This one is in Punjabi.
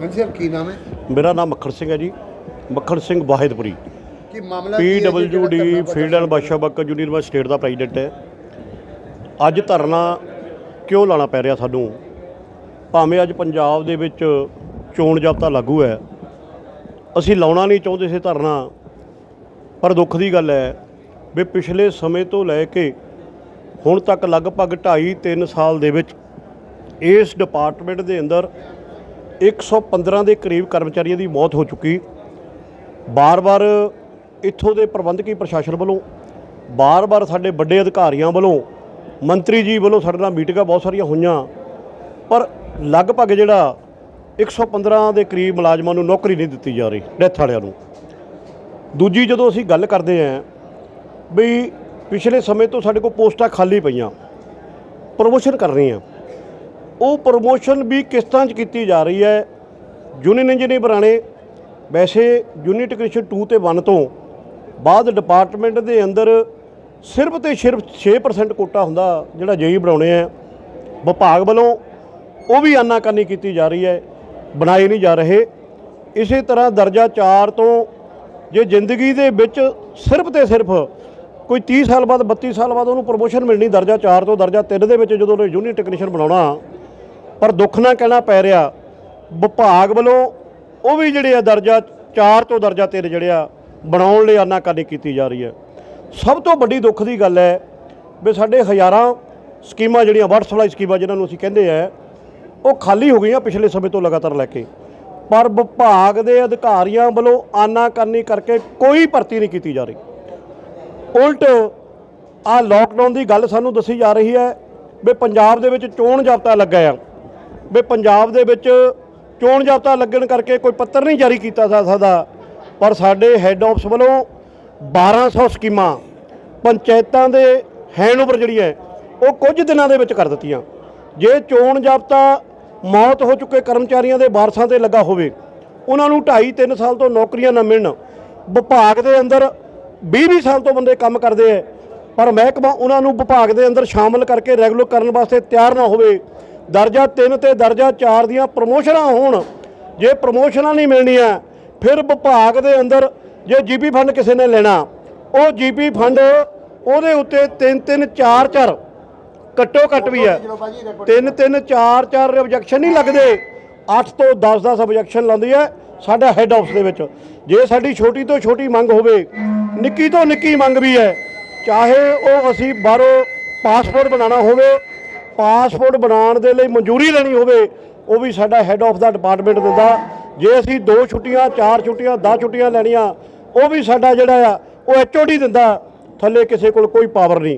ਹਾਂਜੀ ਸਰ ਕੀ ਨਾਮ ਹੈ? ਮੇਰਾ ਨਾਮ ਮੱਖਣ ਸਿੰਘ ਹੈ ਜੀ। ਮੱਖਣ ਸਿੰਘ ਵਾਹਿਦਪੁਰੀ। ਕੀ ਮਾਮਲਾ ਕੀ ਹੈ ਜੀ ਜਿਹੜਾ ਪੀਡਬਲਯੂਡੀ ਧਰਨਾ ਫੀਲਡ ਐਂਡ ਬਾਦਸ਼ਾਹਬਕ ਯੂਨੀਵਰਸਿਟੀ ਸਟੇਟ ਦਾ ਪ੍ਰੈਜ਼ੀਡੈਂਟ ਹੈ। ਅੱਜ ਧਰਨਾ ਕਿਉਂ ਲਾਣਾ ਪੈ ਰਿਹਾ ਸਾਨੂੰ? ਭਾਵੇਂ ਅੱਜ ਪੰਜਾਬ ਦੇ ਵਿੱਚ ਚੋਣ ਜਾਬਤਾ ਲਾਗੂ ਹੈ। ਅਸੀਂ ਲਾਉਣਾ ਨਹੀਂ ਚਾਹੁੰਦੇ ਸੀ ਧਰਨਾ ਪਰ ਦੁੱਖ ਦੀ ਗੱਲ ਹੈ ਵੀ ਪਿਛਲੇ ਸਮੇਂ ਤੋਂ ਲੈ ਕੇ ਹੁਣ ਤੱਕ ਲਗਭਗ 2.5 3 ਸਾਲ ਦੇ ਵਿੱਚ ਇਸ ਡਿਪਾਰਟਮੈਂਟ ਦੇ ਅੰਦਰ 115 ਦੇ ਕਰੀਬ ਕਰਮਚਾਰੀਆਂ ਦੀ ਮੌਤ ਹੋ ਚੁੱਕੀ। ਬਾਰ-ਬਾਰ ਇੱਥੋਂ ਦੇ ਪ੍ਰਬੰਧਕੀ ਪ੍ਰਸ਼ਾਸਨ ਵੱਲੋਂ, ਬਾਰ-ਬਾਰ ਸਾਡੇ ਵੱਡੇ ਅਧਿਕਾਰੀਆਂ ਵੱਲੋਂ, ਮੰਤਰੀ ਜੀ ਵੱਲੋਂ ਸਾਡੇ ਨਾਲ ਮੀਟਿੰਗਾਂ ਬਹੁਤ ਸਾਰੀਆਂ ਹੋਈਆਂ। ਪਰ ਲਗਭਗ ਜਿਹੜਾ 115 ਦੇ ਕਰੀਬ ਮੁਲਾਜ਼ਮਾਂ ਨੂੰ ਨੌਕਰੀ ਨਹੀਂ ਦਿੱਤੀ ਜਾ ਰਹੀ, ਡੈਥ ਵਾਲਿਆਂ ਨੂੰ। ਦੂਜੀ ਜਦੋਂ ਅਸੀਂ ਗੱਲ ਕਰਦੇ ਆਂ ਵੀ ਪਿਛਲੇ ਸਮੇਂ ਤੋਂ ਸਾਡੇ ਕੋਲ ਪੋਸਟਾਂ ਖਾਲੀ ਪਈਆਂ, ਪ੍ਰਮੋਸ਼ਨ ਕਰ ਰਹੇ ਆ ਉਹ ਪ੍ਰਮੋਸ਼ਨ ਵੀ ਕਿਸ਼ਤਾਂ 'ਚ ਕੀਤੀ ਜਾ ਰਹੀ ਹੈ? ਯੂਨੀਅਨ ਇੰਜੀਨੀਅਰ ਬਣਾਣੇ ਵੈਸੇ ਯੂਨਿਟ ਟੈਕਨੀਸ਼ੀਅਨ 2 ਤੇ 1 ਤੋਂ ਬਾਅਦ ਡਿਪਾਰਟਮੈਂਟ ਦੇ ਅੰਦਰ ਸਿਰਫ ਤੇ ਸਿਰਫ 6% ਕੋਟਾ ਹੁੰਦਾ ਜਿਹੜਾ ਜੇਈ ਬਣਾਉਣੇ ਆ। ਵਿਭਾਗ ਵੱਲੋਂ ਉਹ ਵੀ ਆਨਾਕਾਨੀ ਕੀਤੀ ਜਾ ਰਹੀ ਹੈ, ਬਣਾਏ ਨਹੀਂ ਜਾ ਰਹੇ। ਇਸੇ ਤਰ੍ਹਾਂ ਦਰਜਾ 4 ਤੋਂ ਜੇ ਜ਼ਿੰਦਗੀ ਦੇ ਵਿੱਚ ਸਿਰਫ ਤੇ ਸਿਰਫ ਕੋਈ 30 ਸਾਲ ਬਾਅਦ 32 ਸਾਲ ਬਾਅਦ ਉਹਨੂੰ ਪ੍ਰਮੋਸ਼ਨ ਮਿਲਣੀ ਦਰਜਾ 4 ਤੋਂ ਦਰਜਾ 3 ਦੇ ਵਿੱਚ ਜਦੋਂ ਉਹਨੇ ਯੂਨਿਟ ਟੈਕਨੀਸ਼ੀਅਨ ਬਣਾਉਣਾ ਪਰ ਦੁੱਖ ਨਾਲ ਕਹਿਣਾ ਪੈ ਰਿਹਾ। ਵਿਭਾਗ ਵੱਲੋਂ ਉਹ ਵੀ ਜਿਹੜੇ ਆ ਦਰਜਾ 4 ਤੋਂ ਦਰਜਾ 3 ਜਿਹੜੇ ਆ ਬਣਾਉਣ ਲਈ ਆਨਾਕਾਨੀ ਕੀਤੀ ਜਾ ਰਹੀ ਹੈ। ਸਭ ਤੋਂ ਵੱਡੀ ਦੁੱਖ ਦੀ ਗੱਲ ਹੈ ਵੀ ਸਾਡੇ ਹਜ਼ਾਰਾਂ ਸਕੀਮਾਂ ਜਿਹੜੀਆਂ ਵਟਸ ਵਾਲੀ ਸਕੀਮਾਂ ਜਿਨ੍ਹਾਂ ਨੂੰ ਅਸੀਂ ਕਹਿੰਦੇ ਆ, ਉਹ ਖਾਲੀ ਹੋ ਗਈਆਂ ਪਿਛਲੇ ਸਮੇਂ ਤੋਂ ਲਗਾਤਾਰ ਲੈ ਕੇ। ਪਰ ਵਿਭਾਗ ਦੇ ਅਧਿਕਾਰੀਆਂ ਵੱਲੋਂ ਆਨਾਕਾਨੀ ਕਰਕੇ ਕੋਈ ਭਰਤੀ ਨਹੀਂ ਕੀਤੀ ਜਾ ਰਹੀ। ਉਲਟ ਆ ਲੋਕਡਾਊਨ ਦੀ ਗੱਲ ਸਾਨੂੰ ਦੱਸੀ ਜਾ ਰਹੀ ਹੈ ਵੀ ਪੰਜਾਬ ਦੇ ਵਿੱਚ ਚੋਣ ਜਾਬਤਾ ਲੱਗਾ ਆ। ਵੀ ਪੰਜਾਬ ਦੇ ਵਿੱਚ ਚੋਣ ਜਾਬਤਾ ਲੱਗਣ ਕਰਕੇ ਕੋਈ ਪੱਤਰ ਨਹੀਂ ਜਾਰੀ ਕੀਤਾ ਜਾ ਸਕਦਾ। ਪਰ ਸਾਡੇ ਹੈੱਡ ਆਫਿਸ ਵੱਲੋਂ 1200 ਸਕੀਮਾਂ ਪੰਚਾਇਤਾਂ ਦੇ ਹੈਂਡਓਵਰ ਜਿਹੜੀ ਹੈ, ਉਹ ਕੁਝ ਦਿਨਾਂ ਦੇ ਵਿੱਚ ਕਰ ਦਿੱਤੀਆਂ। ਜੇ ਚੋਣ ਜਾਬਤਾ ਮੌਤ ਹੋ ਚੁੱਕੇ ਕਰਮਚਾਰੀਆਂ ਦੇ ਵਾਰਸਾਂ ਤੇ ਲੱਗਾ ਹੋਵੇ, ਉਹਨਾਂ ਨੂੰ 2.5 3 ਸਾਲ ਤੋਂ ਨੌਕਰੀਆਂ ਨਾ ਮਿਲਣ। ਵਿਭਾਗ ਦੇ ਅੰਦਰ 20-20 ਸਾਲ ਤੋਂ ਬੰਦੇ ਕੰਮ ਕਰਦੇ ਐ। ਪਰ ਮਹਿਕਮਾ ਉਹਨਾਂ ਨੂੰ ਵਿਭਾਗ ਦੇ ਅੰਦਰ ਸ਼ਾਮਲ ਕਰਕੇ ਰੈਗੂਲਰ ਕਰਨ ਵਾਸਤੇ ਤਿਆਰ ਨਾ ਹੋਵੇ। ਦਰਜਾ 3 ਤੇ ਦਰਜਾ 4 ਦੀਆਂ ਪ੍ਰਮੋਸ਼ਨਾਂ ਹੋਣ। ਜੇ ਪ੍ਰਮੋਸ਼ਨਾਂ ਨਹੀਂ ਮਿਲਣੀਆਂ, ਫਿਰ ਵਿਭਾਗ ਦੇ ਅੰਦਰ ਜੇ ਜੀਪੀ ਫੰਡ ਕਿਸੇ ਨੇ ਲੈਣਾ, ਉਹ ਜੀਪੀ ਫੰਡ ਉਹਦੇ ਉੱਤੇ 3 3 4 4 ਘੱਟੋ ਘੱਟ ਵੀ ਹੈ। ਤਿੰਨ ਤਿੰਨ ਚਾਰ ਚਾਰ ਆਬਜੈਕਸ਼ਨ ਨਹੀਂ ਲੱਗਦੇ। 8 ਤੋਂ 10 10 ਆਬਜੈਕਸ਼ਨ ਲਾਉਂਦੀ ਹੈ ਸਾਡਾ ਹੈੱਡ ਆਫਿਸ ਦੇ ਵਿੱਚ। ਜੇ ਸਾਡੀ ਛੋਟੀ ਤੋਂ ਛੋਟੀ ਮੰਗ ਹੋਵੇ, ਨਿੱਕੀ ਤੋਂ ਨਿੱਕੀ ਮੰਗ ਵੀ ਹੈ। ਚਾਹੇ ਉਹ ਅਸੀਂ ਬਾਹਰੋਂ ਪਾਸਪੋਰਟ ਬਣਾਉਣਾ ਹੋਵੇ ਪਾਸਪੋਰਟ ਬਣਾਉਣ ਦੇ ਲਈ ਮਨਜ਼ੂਰੀ ਲੈਣੀ ਹੋਵੇ, ਉਹ ਵੀ ਸਾਡਾ ਹੈੱਡ ਆਫ ਦਾ ਡਿਪਾਰਟਮੈਂਟ ਦਿੰਦਾ। ਜੇ ਅਸੀਂ ਦੋ ਛੁੱਟੀਆਂ, ਚਾਰ ਛੁੱਟੀਆਂ 10 ਛੁੱਟੀਆਂ ਲੈਣੀਆਂ, ਉਹ ਵੀ ਸਾਡਾ ਜਿਹੜਾ ਆ, ਉਹ ਐਚਓਡੀ ਦਿੰਦਾ। ਥੱਲੇ ਕਿਸੇ ਕੋਲ ਕੋਈ ਪਾਵਰ ਨਹੀਂ।